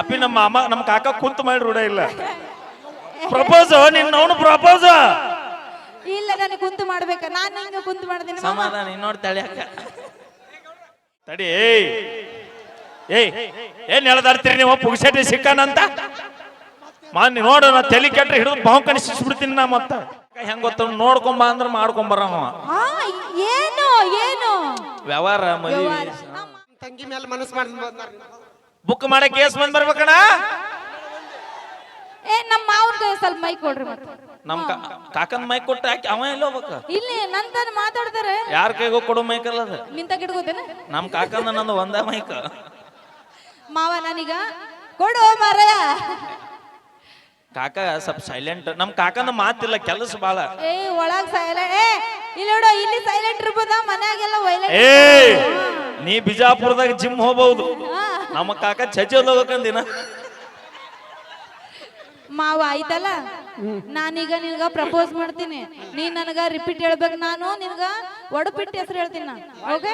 ಅಪ್ಪಿ ನಮ್ಮ ಅಮ್ಮ ನಮ್ಮ ಕಾಕ ಕುಂತ ಮಾಡಿ ರೂಢ ಇಲ್ಲ. ಪ್ರಪೋಸ್ ನಿನ್ನ ಅವನು ಪ್ರಪೋಸ್ ಇಲ್ಲ ನನಗೆ ಕುಂತು ಮಾಡ್ಬೇಕ. ನಾನು ಹಿಂಗ ಕುಂತು ಮಾಡ್ತೀನಿ ಮಾಮ. ಸಮಾಧಾನ ಇನ್ನೋಡ್ ಅಕ್ಕ ತಡಿ ಏಯ್ ಏಯ್ ಏನ್ ಹೇಳ್ದಾಡ್ತೀರಿ ನೀವು? ಪುಗ್ಸೆಟ್ಟಿ ಸಿಕ್ಕಾನಂತ? ಮಾನ್ ನೋಡು ನಾ ತಲೆ ಕೆಟ್ಟ ಹಿಡಿದು ಬಾವು ಕಣಿಸ್ಬಿಡ್ತೀನಿ ನಾ ಮತ್ತ. ಹೆಂಗ ಗೊತ್ತ ನೋಡ್ಕೊಂಬ ಅಂದ್ರ ಮಾಡ್ಕೊಂಬರ ಆ, ಏನು ಏನು? ವ್ಯವಹಾರ ಮದುವೆ. ತಂಗಿ ಮೇಲೆ ಮನಸ್ಸು ಮಾಡಿ ಬಂದಾರ ಬುಕ್ ಮಾಡಕ್ ಕೇಸ್ ಬಂದ್ ಬರ್ಬೇಕಣ ಏ ನಮ್ಮ ಮಾವನ್ಗೆ ಸ್ವಲ್ಪ ಮೈ ಕೊಡ್ರಿ ಮತ್ತೆ. ನಮ್ ಕಾಕನ್ ಮೈಕ್ ಕೊಟ್ಟು ಹಾಕಿ ಅವ ಎಲ್ಲ ಹೋಗ್ಬೇಕ? ಇಲ್ಲಿ ನಂತನ ಮಾತಾಡ್ತಾರೆ. ಯಾರ ಕೈಗೋ ಕೊಡು ಮೈಕ್ ಅಲ್ಲ ಅದ. ನಿಂತ ಗಿಡ್ಕೋತೇನೆ ನಮ್ ಕಾಕಂದ ನಂದು ಒಂದೇ ಮೈಕ್. ಮಾವ ನನಗ ಕೊಡು ಮರಯ. ಕಾಕ ಸ್ವಲ್ಪ ಸೈಲೆಂಟ್ ನಮ್ ಕಾಕಂದ ಮಾತಿಲ್ಲ ಕೆಲಸ ಬಾಳ. ಏ ಒಳಗ್ ಸೈಲೆಂಟ್ ಏ ಇಲ್ಲಿ ನೋಡು ಇಲ್ಲಿ ಸೈಲೆಂಟ್ ಇರ್ಬೋದ ಮನ್ಯಾಗೆಲ್ಲ ವೈಲೆಂಟ್ ಏ ನೀ ಬಿಜಾಪುರದಾಗ ಜಿಮ್ ಹೋಗ್ಬಹುದು ನಮ್ಮ ಕಾಕ ಚಚಿ ಹೋಗ್ಬೇಕಂದಿನ ಮಾವ ಆಯ್ತಲ್ಲ? ನಾನೀಗ ನಿನ್ಗ ಪ್ರಪೋಸ್ ಮಾಡ್ತೀನಿ. ನೀ ನನಗ ರಿಪೀಟ್ ಹೇಳ್ಬೇಕು ನಾನು ನಿನ್ಗ ಒಡಪಿಟ್ಟು ಹೆಸರು ಹೇಳ್ತೀನಿ ನಾನು. ಓಕೆ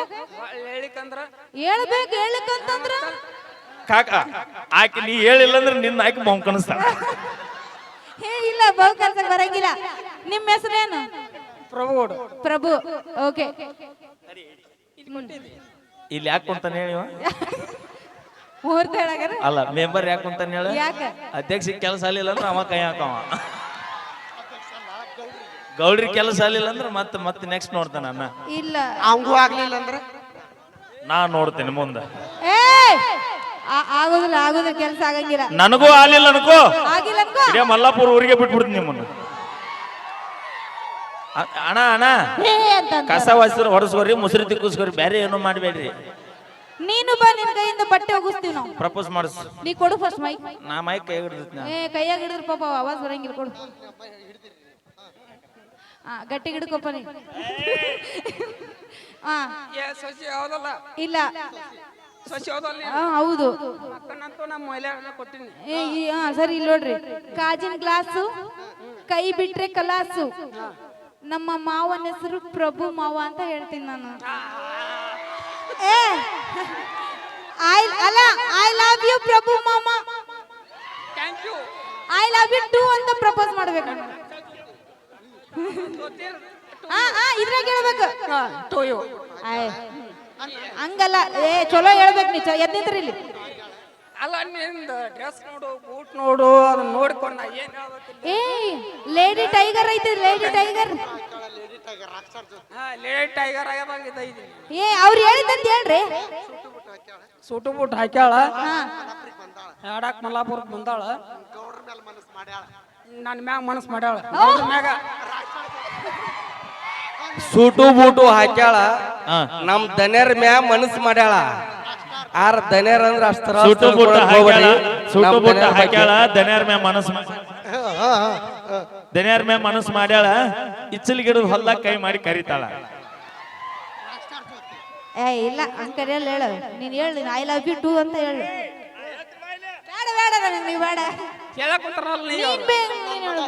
ಹೇಳಿಕಂದ್ರ? ಹೇಳ್ಬೇಕು ಹೇಳಿಕಂತಂದ್ರ? ಕಾಕ ಆಕೆ ನೀ ಹೇಳಿಲ್ಲ ಅಂದ್ರೆ ನಿನ್ನ ಆಕಿ ಬಾವು ಕಣಿಸ್ತಾಳ. ಹೇ ಇಲ್ಲ ಬಹು ಕಲ್ಸಕ್ ಬರಂಗಿಲ್ಲ. ನಿಮ್ಮ ಹೆಸರೇನು? ಪ್ರಭು ಪ್ರಭು ಓಕೆ. ಇಲ್ಲಿ ಯಾಕೆ ಕುಂತಾನೆ ಹೇಳಿ? ಮುಹೂರ್ತ ಹೇಳಾಗರ ಅಲ್ಲ ಮೆಂಬರ್ ಯಾಕೆ ಕುಂತಾನೆ ಹೇಳ? ಯಾಕ? ಅಧ್ಯಕ್ಷ ಕೆಲಸ ಆಗಲಿಲ್ಲ ಅಂದ್ರೆ ಅವ ಕೈ ಹಾಕವ. ಗೌಡ್ರಿ ಕೆಲಸ ಆಗಲಿಲ್ಲ ಅಂದ್ರೆ ಮತ್ತೆ ಮತ್ತೆ ನೆಕ್ಸ್ಟ್ ನೋಡ್ತಾನ ಅಣ್ಣ ಇಲ್ಲ. ಅವಂಗೂ ಆಗ್ಲಿಲ್ಲ ಅಂದ್ರೆ? ನಾ ನೋಡ್ತೇನೆ ಮುಂದೆ. ಏ! ಆ- ಆಗೋದಿಲ್ಲ ಆಗೋದಿಲ್ಲ ಕೆಲಸ ಆಗಂಗಿಲ್ಲ. ನನಗೂ ಆಗಲಿಲ್ಲ ಅನ್ಕೋ. ಆಗಿಲ್ಲ ಅನ್ಕೋ. ಇಡೀ ಮಲ್ಲಾಪುರ ಊರಿಗೆ ಬಿಟ್ಬಿಡ್ತೀನಿ ನಿಮ್ಮನ್ನ. ಅಣ್ಣ ಅಣ್ಣ. ಏ ಅಂತ ಅಂದ. ಕಸ ಹೊರಸ್ಕೋರಿ ಮುಸುರಿ ತಿಕ್ಕಿಸ್ಕೋರಿ ಬೇರೆ ಏನೂ ಮಾಡಬೇಡ್ರಿ. ನೀನು ಬಾ ನಿನ್ ಕೈಯಿಂದ ಬಟ್ಟೆ ಒಗಿಸ್ತೀವಿ ನಾವು. ಪ್ರಪೋಸ್ ಮಾಡಿಸ್ ನೀ ಕೊಡು ಫಸ್ಟ್ ಮೈಕ್ ನಾ ಮೈಕ್ ಕೈ ಹಿಡಿದಿತ್ತು ಏ ಕೈಯಾಗ ಹಿಡಿದ್ರು ಪಾಪ ಆವಾಜ್ ಬರಂಗಿಲ್ಲ ಕೊಡು. ಆ ಗಟ್ಟಿ ಹಿಡ್ಕೊಪ್ಪ ನೀ ಆ. ಸಸಿ ಯಾವ್ದಲ್ಲ ಇಲ್ಲ. ಸಸಿ ಯಾವ್ದಲ್ಲ ಆ, ಹೌದು. ಅಕ್ಕನಂತೂ ನಮ್ಮ ಕೊಟ್ಟಿನಿ. ಏ ಹಾ ಸರಿ ಇಲ್ಲಿ ನೋಡ್ರಿ. ಕಾಜಿನ ಗ್ಲಾಸು ಕೈ ಬಿಟ್ರೆ ಕಲಾಸು. ನಮ್ಮ ಮಾವನ ಹೆಸರು ಪ್ರಭು ಮಾವ ಅಂತ ಹೇಳ್ತೀನಿ ನಾನು. ಏ. ಐ ಅಲ್ಲ ಐ ಲವ್ ಯು ಪ್ರಭು ಮಾಮ. Thank you I love you too ಅಂತ ಪ್ರಪೋಸ್ ಮಾಡ್ಬೇಕು ಹಾ ಹಾ ಇದ್ರಾಗ ಹೇಳ್ಬೇಕು. ಟೋಯೋ ಆಯ್. ಹಂಗಲ್ಲ. ಏ ಚಲೋ ಹೇಳ್ಬೇಕು ನೀ ಚ- ಎದ್ದ್ ನಿಂತ್ರಿ ಇಲ್ಲಿ? ಅಲ್ಲ ನಿಂದ ಡ್ರೆಸ್ ನೋಡು ಬೂಟ್ ನೋಡು ಅದನ್ನ ನೋಡ್ಕೊಂಡು ನಾ ಏನ್ ಏ ಲೇಡಿ ಟೈಗರ್ ಐತಿ ಲೇಡಿ ಟೈಗರ್ ಹಾ ಲೇಟ್ ಟೈಗರ್ ಏ ಅವ್ರು ಹೇಳಿದಂತ ಹೇಳ್ರಿ. ಸೂಟು ಬೂಟ್ ಹಾಕ್ಯಾಳ. ಹಾ. ಹಾಡಾಕ್ ಮಲ್ಲಾಪುರಕ್ಕೆ ಬಂದಾಳ. ಗೌಡ್ರ ಮೇಲೆ ಮನಸ್ಸು ಮಾಡ್ಯಾಳ. ನನ್ನ ಮ್ಯಾಗ ಮನಸ್ಸು ಮಾಡ್ಯಾಳ ಗೌಡ್ರ ಮ್ಯಾಗ. ಸೂಟು ಬೂಟು ಹಾಕ್ಯಾಳ. ಹಾ. ನಮ್ ದನ್ಯರ ಮ್ಯಾ ಮನಸ್ಸು ಮಾಡ್ಯಾಳ. ಆರ್ ದನಿಯರ್ ಅಂದ್ರೆ ಅಷ್ಟು ಸುಟ್ಟು ಬುಟ್ಟ ಹಾಕ್ಯಾಳ ಸುಟ್ಟು ಬುಟ್ಟ ಹಾಕ್ಯಾಳ ದನಿಯಾರ ಮ್ಯಾ ಮನಸ್ಸು ದನಿಯಾರ ಮ್ಯಾ ಮನಸ್ಸು ಮಾಡ್ಯಾಳ ಇಚ್ಚಲ್ ಗಿಡದ ಹೊಲ್ದಾಗ ಕೈ ಮಾಡಿ ಕರಿತಾಳ. ಏ ಇಲ್ಲ ಹಂಗ ಕರೆಯಲ್ಲ ಹೇಳು. ನೀನ್ ಹೇಳಿ ಐ ಲವ್ ಯು ಟು ಅಂತ ಹೇಳು. ಬೇಡ ಬೇಡ ನನಗೆ ನೀವು ಬೇಡ. ಕೇಳಕ್ ಕುಂತಾರಲ್ಲ ನೀ ನೀನ್ ಬೇಗ ನೀನ್ ಹೇಳು.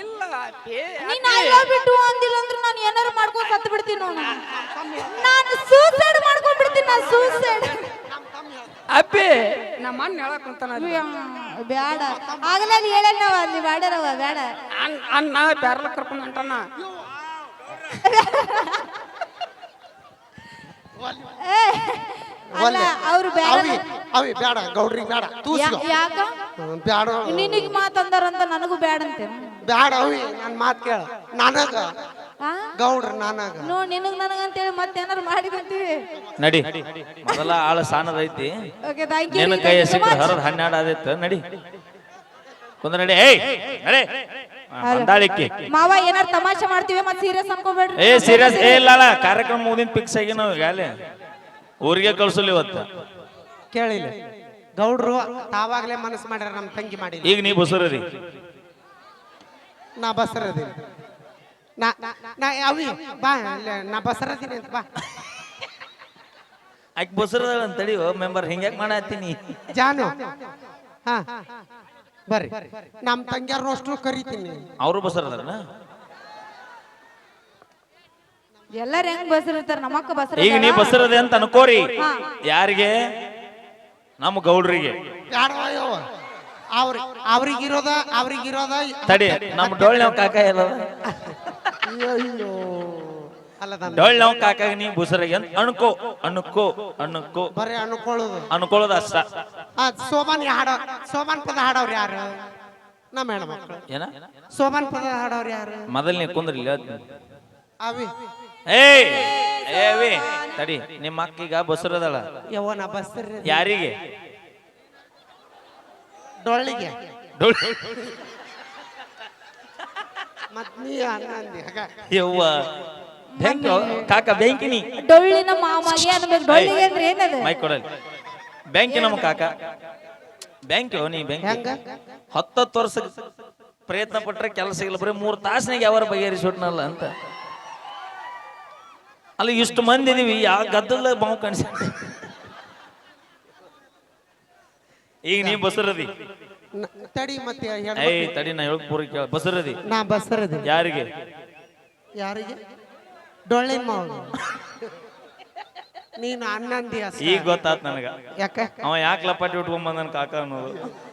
ಇಲ್ಲ ಅಪ್ಪಿ. ನೀನ್ ಐ ಲವ್ ಯು ಟು ಅಂದಿಲ್ಲ ಅಂದ್ರೆ ನಾನು ಏನಾರು ಮಾಡ್ಕೊಂಡು ಸತ್ತು ಬಿಡ್ತೀನಿ ನೋಡು. ನಾನು ಸೂಸೈಡ್ ಮಾಡ್ಕೊಂಡ್ ಬಿಡ್ತೀನಿ ನಾನು ಸೂಸೈಡ್ ಅಪ್ಪಿ. ನಮ್ಮ ಅಣ್ಣ ಹೇಳಕ್ ಕುಂತಾನ ಅಲ್ಲಿ. ಬೇಡ ಆಗಲೇ ಅಲ್ಲಿ ಹೇಳಲ್ಲ ನೀ ಅಲ್ಲಿ ಬೇಡರವ ಬೇಡ ಅಣ್ಣ ಅಣ್ಣ ಬ್ಯಾರಲ ಕರ್ಕೊಂಡ್ ಹೊಂಟಾನ. ಏ, ಅಲ್ಲ ಅವ್ರು ಬೇಡ ಅವಿ ಅವಿ ಬೇಡ ಗೌಡ್ರಿ ಬೇಡ ತೂಸ್ಕೊ. ಯಾಕ? ಹ್ಮ್, ಬೇಡ ನಿನಗ್ ಮಾತಂದಾರಂತ ನನಗೂ ಬೇಡ ಅಂತೆ ಬೇಡ ಅವಿ ನನ್ನ ಮಾತು ಕೇಳ. ನನಗ ಆ? ಗೌಡ್ರ ನಾನಾಗ. ನೋಡ್ ನಿನಗ್ ನನಗಂತೇಳಿ ಮತ್ತೇನಾರು ಮಾಡಿ ಬಂತೀವಿ ನಡಿ. ಮೊದಲ ಆಳ ಸಾನದೈತಿ ಓಕೆ ಥ್ಯಾಂಕ್ ಯು ನಿನ್ನ ಕೈ ಸಿಕ್ಕ ಹರದ ಹನ್ನೆರಡು ಆದಿತ್ತು. ನಡಿ. ಕುಂದ ನಡಿ. ಏಯ್ ನಡಿ. ಮಾವ ಏನಾರು ತಮಾಷೆ ಮಾಡ್ತೀವಿ ಮತ್ತೆ ಸೀರಿಯಸ್ ಅನ್ಕೋಬೇಡ್ರಿ. ಏ ಸೀರಿಯಸ್ ಏ ಇಲ್ಲ ಕಾರ್ಯಕ್ರಮ ಮುಗಿದಿನ ಫಿಕ್ಸ್ ಆಗಿ ನಾವು ಈಗಾಗಲೇ ಊರಿಗೆ ಕಳ್ಸಲಿ ಇವತ್ತು. ಕೇಳಿಲ್ಲ. ಗೌಡ್ರು ತಾವಾಗ್ಲೇ ಮನಸ್ಸು ಮಾಡ್ಯಾರ ನಮ್ಮ ತಂಗಿ ಮಾಡಿ ಈಗ ನೀ ಬಸರದಿ. ನಾ ಬಸರದೀನಿ ನಾ ನಾ ಅವಿ ಬಾ ಇಲ್ಲೇ ನಾ ಬಸರದೀನಿ ಅಂತ ಬಾ. ಆಕೆ ಬಸರದಳ ಅಂತ ತಡಿಯೋ ಮೆಂಬರ್ ಹಿಂಗ್ಯಾಕ್ ಮಾಡತ್ತೀನಿ ಜಾನು ಹಾ ಬರ್ರಿ. ನಮ್ಮ ತಂಗ್ಯಾರನ್ನು ಅಷ್ಟು ಕರಿತೀನಿ. ಅವರು ಬಸರದರ ಎಲ್ಲಾರು ಹೆಂಗ್ ಬಸ್ರಿರ್ತಾರ ನಮ್ಮಕ್ಕ ಬಸ್ರ ಈಗ ನೀ ಬಸರದೆ ಅಂತ ಅನ್ಕೋರಿ. ಹಾ. ಯಾರಿಗೆ? ನಮ್ಮ ಗೌಡ್ರಿಗೆ. ಯಾರೋ ಅಯ್ಯೋ? ಅವ್ರ ಅವ್ರಿಗಿರೋದ ಅವ್ರಿಗಿರೋದ ತಡಿ ನಮ್ಮ ನಾವ್ ಕಾಕ ಎಲ್ಲ ಅಯ್ಯೋ ನಾನು ಕಾಕಾಗ ನೀ ಬುಸರಾಗಿ ಅಂತ ಅಣ್ಕೋ ಅಣ್ಕೋ ಅಣ್ಕೋ. ಬರೀ ಅನ್ಕೊಳ್ಳೋದು ಅನ್ಕೊಳ್ಳೋದು ಅಷ್ಟ. ಆ ಸೋಮಾನ್ ಹಾಡೋ ಸೋಮಾನ್ ಪದ ಹಾಡೋರು ಯಾರು? ನಮ್ಮ ಹೆಣ್ಮಕ್ಳು. ಏನ? ಸೋಮಾನ್ ಪದ ಹಾಡೋರು ಯಾರು? ಮೊದಲನೇ ನೀ ಕುಂದ್ರಿ. ಅವಿ. ಏಯ್! ಏವಿ ತಡಿ ನಿಮ್ಮ ಅಕ್ಕೀಗ ಬಸರದಳ ಯವ್ವನ ಬಸ್ರಿ ಯಾರಿಗೆ? ಡೊಳ್ಳಿಗೆ. ಡೊಳ್ಳ ಮತ್ ನೀ ಅನ್ನಂದಿ ಆಗ ಯವ್ವ. ಬೆಂಕಿ ಕಾಕ ಬೆಂಕಿನಿ. ಡೊಳ್ಳಿನ ಮಾಮಗೆ ಅನ್ಬೇಕು ಡೊಳ್ಳಿಗೆ ಅಂದ್ರೆ ಏನದು? ಮೈ ಕೊಡಲಿ. ಬ್ಯಾಂಕಿ ನಮ್ಮ ಕಾಕ. ಬ್ಯಾಂಕ್ ನೀ ಬ್ಯಾಂಕ್ ಹೆಂಗ? ಹತ್ತತ್ತು ವರ್ಷ ಪ್ರಯತ್ನ ಪಟ್ರೆ ಕೆಲಸ ಇಲ್ಲ. ಬರೀ ಮೂರು ತಾಸಿನಾಗ ಯಾವ ಬಗೆಹರಿಸೋಟ್ನಲ್ಲ ಅಂತ. ಅಲ್ಲಿ ಇಷ್ಟು ಮಂದಿ ಇದೀವಿ ಯಾವ ಗದ್ದಲ ಬಾವು ಕಾಣಿಸ ಈಗ ನೀ ಬಸರದಿ. ತಡಿ ಮತ್ತೆ ಹೆಣ್ಮಕ್ಳು- ಏಯ್ ತಡಿ ನಾ ಹೇಳಕ್ ಪೂರ ಕೇಳ ಬಸರದಿ. ನಾ ಬಸರದಿ. ಯಾರಿಗೆ? ಯಾರಿಗೆ? ಡೊಳ್ಳಿನ ಮಾವ ನೀನು ಅನ್ನಂದಿ ಅಷ್ಟ. ಈಗ ಗೊತ್ತಾತ್ ನನಗ. ಯಾಕ? ಅವ ಯಾಕೆ ಲಪಾಟಿ ಉಟ್ಕೊಂಡ್ ಬಂದನ್ ಕಾಕ ಅನ್ನೋದು.